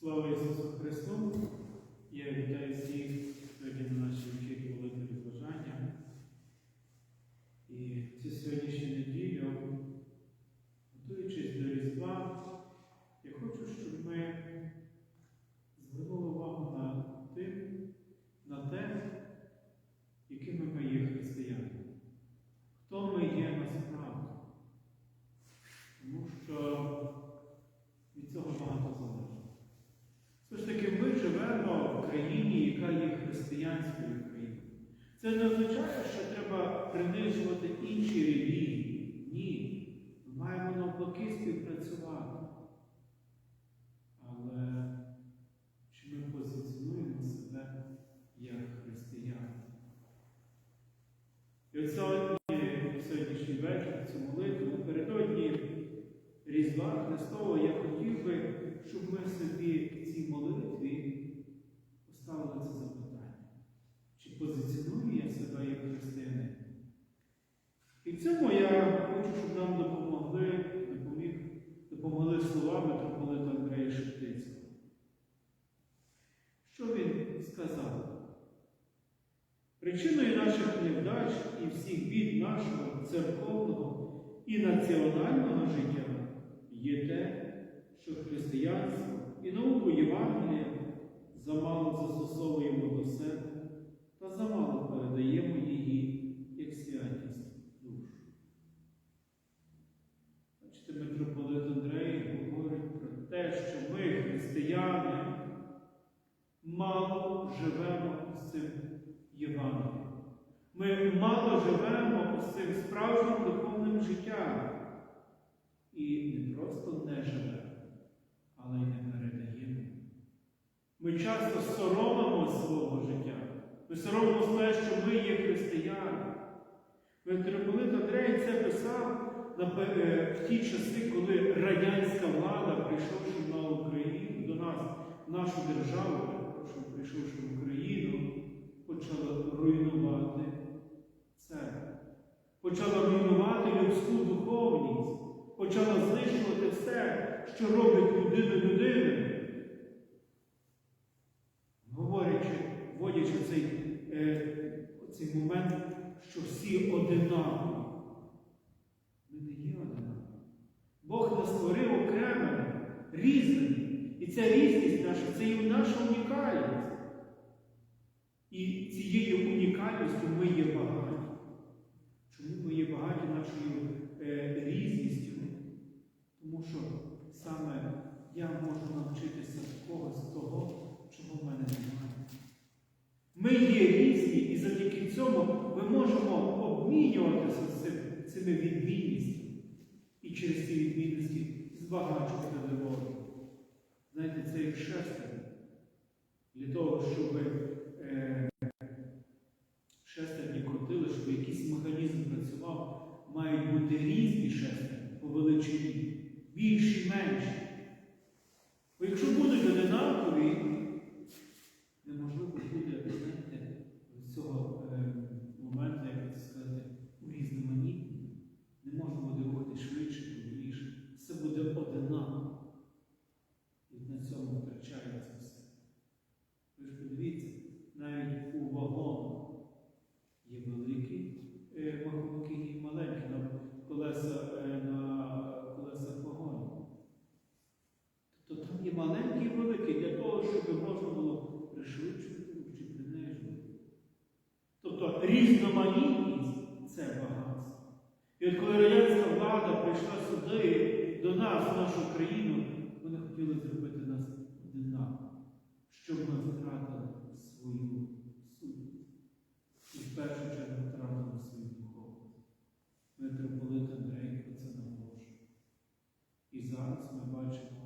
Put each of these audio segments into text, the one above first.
Слава Ісусу Христу! Я вітаю всіх сьогодні на нашій вечірі молитви розважання. І цю сьогоднішню неділю, готуючись до Різдва, я хочу, щоб ми звернули увагу на тим, на те, якими ми є християни. Хто ми є насправді. Тому що від цього багато залежить. Все ж таки, ми живемо в країні, яка є християнською країною. Це не означає, що треба принижувати інші релігії. Ні. Ми маємо навпаки співпрацювати. Але чи ми позиціонуємо себе як християни? І от сьогодні, сьогоднішній вечір, цю молитву, напередодні Різдва Христового, я хотів би, щоб ми собі в цій молитві поставили це запитання. Чи позиціоную я себе як християнин? І в цьому я хочу, щоб нам допомогли, допоміг, допомогли слова митрополита Андрея Шептицького. Що він сказав? Причиною наших невдач і всіх бід нашого церковного і національного життя є те, що християнство і науку Євангелія замало застосовуємо до себе та замало передаємо її як святість душ. Бачите, митрополит Андрей говорить про те, що ми, християни, мало живемо з цим Євангелієм. Ми мало живемо з цим справжнім духовним життям. І не просто не живемо, але й не передаємо. Ми часто соромимо свого життя. Ми соромимо те, що ми є християни. Митрополит Андрей це писав е, в ті часи, коли радянська влада, прийшовши на Україну до нас, в нашу державу, прийшовши в Україну, почала руйнувати церкву, почала руйнувати людську духовність, почала знищувати все, що робить людину людиною. Говорячи, вводячи цей, е, цей момент, що всі одинакові. Ми не є одинакові. Бог нас створив окремими, різними. І ця різність наша це і наша унікальність. І цією унікальністю ми є багаті. Нашою е, різністю? Тому що саме я можу навчитися когось того, чого в мене немає. Ми є різні, і завдяки цьому ми можемо обмінюватися цим, цими відмінністями. І через ці відмінності збагачувати одного. Знаєте, це як шестерня. Для того, щоб мають бути різні шести по величині, більші, менші. Бо якщо будуть одинакові, неможливо буде знаєте, з цього е, моменту, як це сказати, урізноманітні. Не можна буде рухати швидше, повільніше. Все буде одинаково. І на цьому втрачається все. Ви ж подивіться, навіть у вагонах є великі е, вагонки і маленькі на колеса, е, на колесах вагонів. Тобто там є маленькі і великі для того, щоб можна було пришвидшувати чи принижувати. Тобто різноманітність це багатство. І коли радянська влада прийшла сюди, до нас, в нашу країну, вони хотіли зробити нас одинаково, щоб ми втратили свою суть. І в першу чергу втратили свою духовність. Митрополит Андрей про це наголошує. І зараз ми бачимо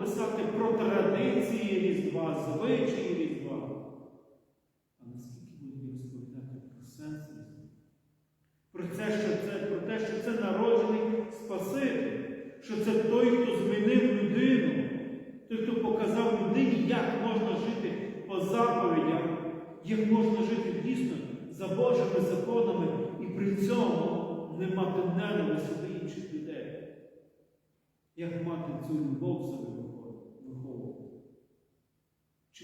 писати про традиції Різдва, звичаї Різдва. А наскільки будемо розповідати про сенс Різдва? Про, про те, що це народжений Спаситель, що це той, хто змінив людину, той, хто показав людині, як можна жити по заповідях, як можна жити дійсно за Божими законами і при цьому не мати ненависті інших людей. Як мати цю любов собі?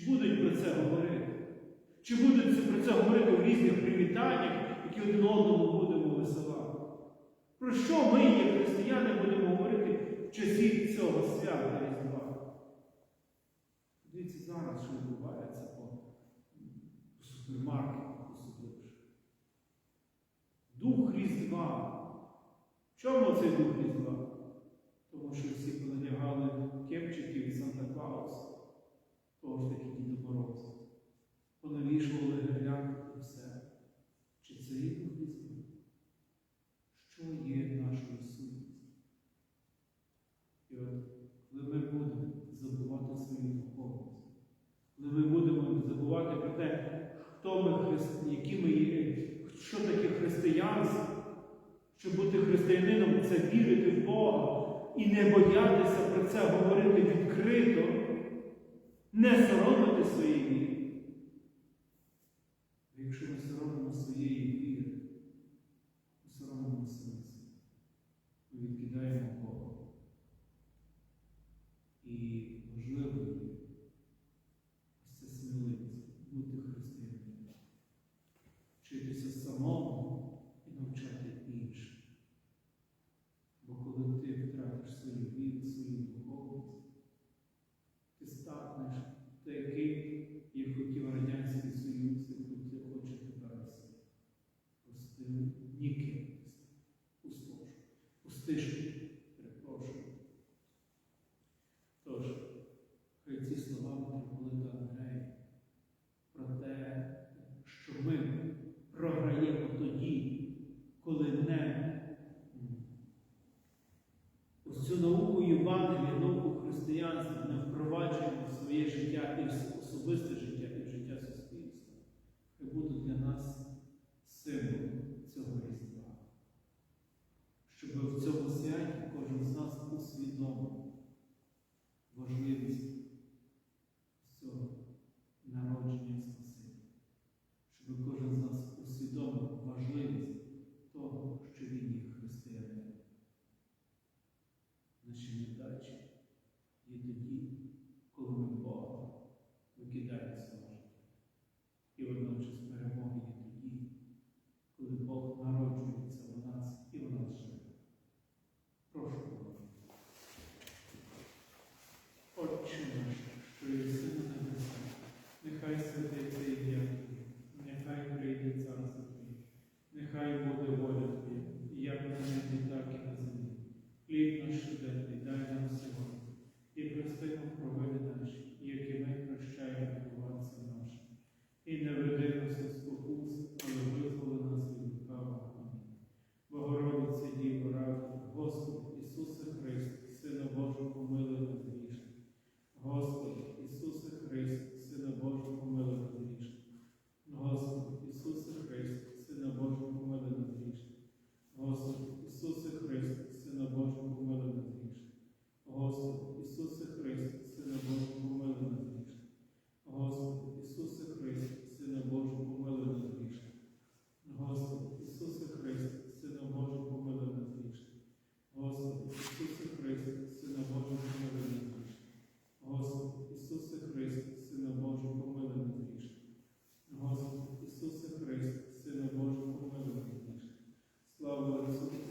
будуть про це говорити? Чи будуть про це говорити в різних привітаннях, які один одному будемо висилати? Про що ми, як християни, будемо говорити в часі цього свята Різдва? Дивіться, зараз що відбувається по супермаркету особливо. Дух Різдва. В чому цей дух Різдва? Тому що всі понадягали про все, чи це є близько, що є нашою сутністю. І от коли ми будемо забувати свою духовність, коли ми будемо забувати про те, хто ми христи, які ми є, що таке християнство, щоб бути християнином це вірити в Бога і не боятися про це говорити відкрито, не соромити своєї віри. і можливо. Baba,